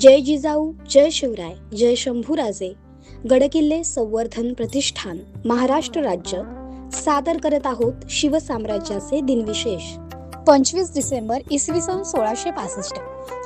जय जिजाऊ जय शिवराय जय शंभूराजे. गडकिल्ले संवर्धन प्रतिष्ठान महाराष्ट्र राज्य. सादर करत आहोत शिवसाम्राज्याचे दिनविशेष. पंचवीस डिसेंबर इसवी सन सोळाशे पासष्ट.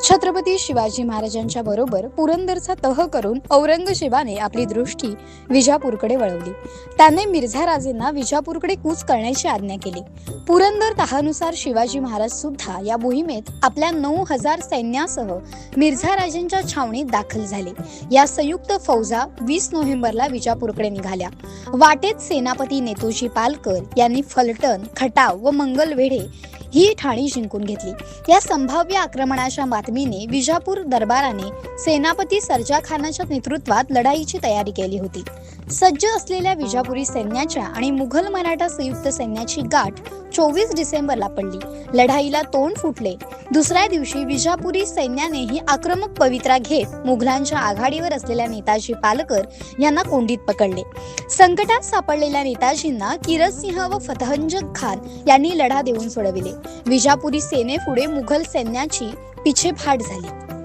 छत्रपती शिवाजी महाराजांच्या बरोबर पुरंदरचा तह करून औरंगजेबाने आपली दृष्टी विजापूरकडे वळवली. त्याने मिर्झा राजेंना विजापूरकडे कूच करण्याची आज्ञा केली. पुरंदर तहानुसार शिवाजी महाराज सुद्धा या मोहिमेत आपल्या नऊ हजार सैन्यासह मिर्झा राजेंच्या छावणीत दाखल झाले. या संयुक्त फौजा वीस नोव्हेंबरला विजापूरकडे निघाल्या. वाटेत सेनापती नेतोजी पालकर यांनी फलटण खटाव व मंगलवेढे ही ठाणी जिंकून घेतली. या संभाव्य आक्रमणाच्या बातमीने विजापूर दरबाराने सेनापती सर्जा खानाच्या नेतृत्वात लढाईची तयारी केली होती. सज्ज असलेल्या विजापुरी सैन्याच्या आणि मुघल मराठा संयुक्त सैन्याची गाठ चोवीस डिसेंबरला पडली. लढाईला तोंड फुटले. दुसऱ्या दिवशी विजापुरी सैन्यानेही आक्रमक पवित्रा घेत मुघलांच्या आघाडीवर असलेल्या नेताजी पालकर यांना कोंडीत पकडले. संकटात सापडलेल्या नेताजींना किरतसिंह व फतहंज खान यांनी लढा देऊन सोडविले. विजापुरी सेनेपुढे मुघल सैन्याची पिछेफाट झाली.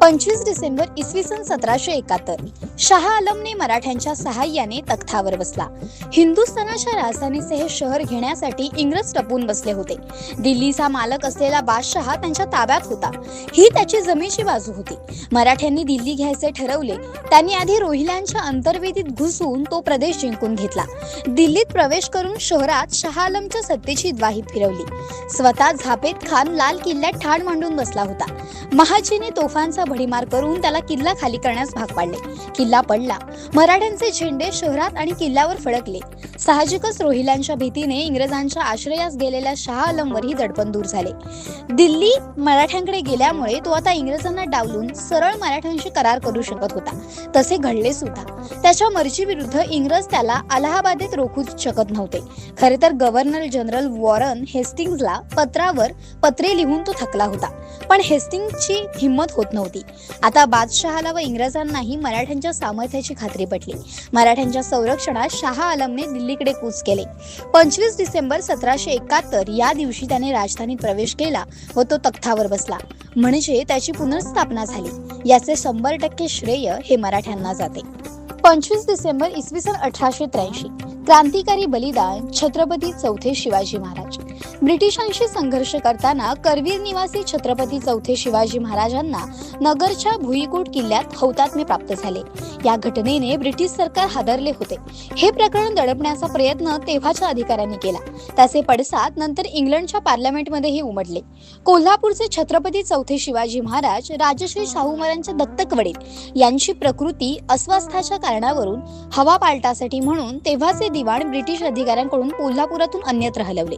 पंचवीस डिसेंबर इसवी सन सतराशे एकाहत्तर. शहा आलमने मराठ्यांच्या सहाय्याने तख्तावर बसला. हिंदुस्थानाच्या राजधानीचे हे शहर घेण्यासाठी इंग्रज टपून बसले होते. दिल्लीचा मालक असलेला बादशहा त्यांच्या ताब्यात होता. ही त्याची जमेची बाजू होती. मराठ्यांनी दिल्ली घ्यायचे ठरवले. त्यांनी आधी रोहिल्यांच्या अंतर्वेदीत घुसून तो प्रदेश जिंकून घेतला. दिल्लीत प्रवेश करून शहरात शहा आलमच्या सत्तेची द्वाही फिरवली. स्वतः झापेत खान लाल किल्ल्यात ठाण मांडून बसला होता. महाजीने तोफांचा भडीमार करून त्याला किल्ला खाली करण्यास भाग पाडले. किल्ला पडला. मराठ्यांचे झेंडे शहरात आणि किल्ल्यावर फडकले. साहजिकच रोहिल्यांच्या भीतीने इंग्रजांच्या आश्रयास गेलेल्या शाह आलमवरही दडपण दूर झाले. दिल्ली मराठ्यांकडे गेल्यामुळे तो आता इंग्रजांना डावलून सरळ मराठ्यांशी करार करू शकत होता. तसे घडले सुद्धा. त्याच्या मर्जीविरुद्ध इंग्रज त्याला अलाहाबादेत रोखू शकत नव्हते. खरे तर गव्हर्नर जनरल वॉरन हेस्टिंग्जला पत्रावर पत्रे लिहून तो थकला होता. पण हेस्टिंगची हिंमत होत नव्हती. आता बादशहाला व इंग्रजांनाही मराठ्यांच्या सामर्थ्याची खात्री पटली. मराठ्यांच्या संरक्षणात शाह आलमने दिल्लीकडे कूच केले. पंचवीस डिसेंबर सतराशे एकाहत्तर या दिवशी त्याने राजधानीत प्रवेश केला व तो तख्तावर बसला. म्हणजे त्याची पुनर्स्थापना झाली. याचे शंभर टक्के श्रेय हे मराठ्यांना जाते. पंचवीस डिसेंबर इसवी सन अठराशे त्र्याऐंशी. क्रांतिकारी बलिदान छत्रपती चौथे शिवाजी महाराज. ब्रिटिशांशी संघर्ष करताना करवीर निवासी छत्रपती चौथे शिवाजी महाराजांना नगरच्या भुईकोट किल्ल्यात हौतात्म्य प्राप्त झाले. या घटनेने ब्रिटिश सरकार हादरले होते. हे प्रकरण दडपण्याचा प्रयत्न तेव्हाच्या अधिकाऱ्यांनी केला. त्याचे पडसाद नंतर इंग्लंडच्या पार्लमेंटमध्येही उमटले. कोल्हापूरचे छत्रपती चौथे शिवाजी महाराज राजश्री शाहू महाराजांचे दत्तक वडील यांची प्रकृती अस्वस्थाच्या कारणावरून हवा पालटासाठी म्हणून तेव्हाचे दिवाण ब्रिटिश अधिकाऱ्यांकडून कोल्हापुरातून अन्यत्र हलवले.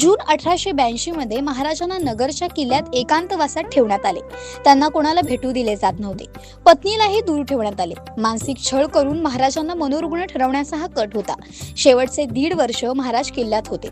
जून अठराशे ब्याऐंशी मध्ये महाराजांना नगरच्या किल्ल्यात एकांतवासात ठेवण्यात आले. त्यांना कोणाला भेटू दिले जात नव्हते. पत्नीलाही दूर ठेवण्यात आले. मानसिक छळ करून महाराजांना मनोरुग्ण ठरवण्याचा हा कट होता. शेवटचे दीड वर्ष महाराज किल्ल्यात होते.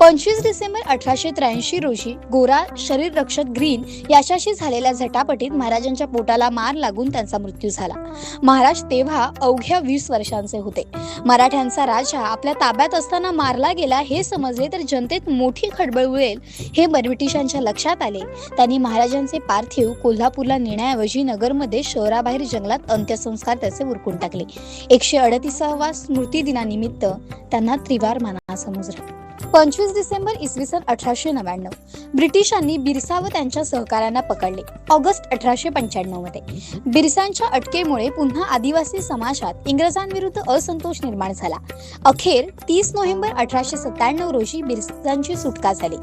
पंचवीस डिसेंबर अठराशे त्र्याऐंशी रोजी गोरा शरीर रक्षक ग्रीन याच्याशी झालेल्या झटापटीत महाराजांच्या पोटाला मार लागून त्यांचा मृत्यू झाला. महाराज तेव्हा अवघ्या वीस वर्षांचे होते. मराठ्यांचा राज आपल्या ताब्यात असताना मारला गेला हे समजले तर जनतेत मोठी खळबळ उडेल हे ब्रिटिशांच्या लक्षात आले. त्यांनी महाराजांचे पार्थिव कोल्हापूरला नेण्याऐवजी नगरमध्ये शहराबाहेर जंगलात अंत्यसंस्कार त्याचे उरकून टाकले. एकशे अडतीसावा स्मृती दिनानिमित्त त्यांना त्रिवार माना समजला पंचवीस डिसेंबर इसवी सन अठराशे नव्याण्णव. ब्रिटिशांनी बिरसा व त्यांच्या सहकाऱ्यांना पकडले. ऑगस्ट अठराशे पंच्याण्णवमध्ये. बिरसांच्या अटकेमुळे पुन्हा आदिवासी समाजात इंग्रजांविरुद्ध असंतोष निर्माण झाला. अखेर तीस नोव्हेंबर अठराशे सत्त्याण्णव रोजी बिरसांची सुटका झाली.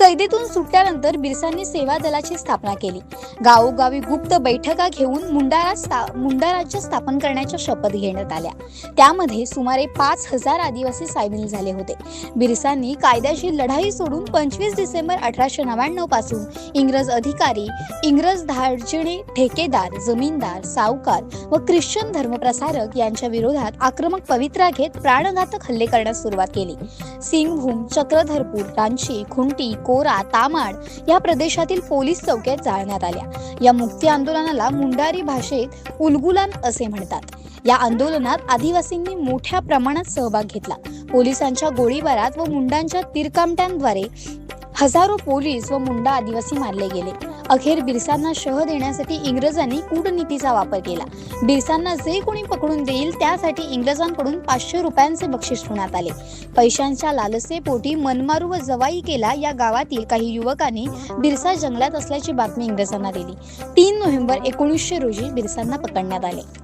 कैदेतून सुटल्यानंतर बिरसांनी सेवा दलाची स्थापना केली. गावोगावी गुप्त बैठका घेऊन मुंडारा स्था मुंडा राज्य स्थापन करण्याच्या शपथ घेण्यात आल्या. त्यामध्ये सुमारे पाच हजार आदिवासी सामील झाले होते. बिरसा यांनी कायद्याची लढाई सोडून पंचवीस डिसेंबर अठराशे नव्याण्णवपासून इंग्रज अधिकारी इंग्रज धाडजिणे ठेकेदार जमीनदार सावकार व ख्रिश्चन धर्मप्रसारक यांच्या विरोधात आक्रमक पवित्रा घेत प्राणघातक हल्ले करण्यास सुरुवात केली. सिंगभूम चक्रधरपूर रांची खुंटी कोरा तामाड या प्रदेशातील पोलीस चौक्यात जाळण्यात आल्या. या मुक्ती आंदोलनाला मुंडारी भाषेत उलगुलान असे म्हणतात. या आंदोलनात आदिवासींनी मोठ्या प्रमाणात सहभाग घेतला. पोलिसांच्या गोळीबारात व मुंडांच्या तिरकामट्यांद्वारे हजारो पोलीस व मुंडा आदिवासी मारले गेले. अखेर बिरसांना शह देण्यासाठी इंग्रजांनी कूटनीतीचा वापर केला. बिरसांना जे कोणी पकडून देईल त्यासाठी इंग्रजांकडून पाचशे रुपयांचे बक्षीस ठेवण्यात आले. पैशांच्या लालसेपोटी मनमारू व जवाई केला या गावातील काही युवकांनी बिरसा जंगलात असल्याची बातमी इंग्रजांना दिली. तीन नोव्हेंबर एकोणीसशे रोजी बिरसांना पकडण्यात आले.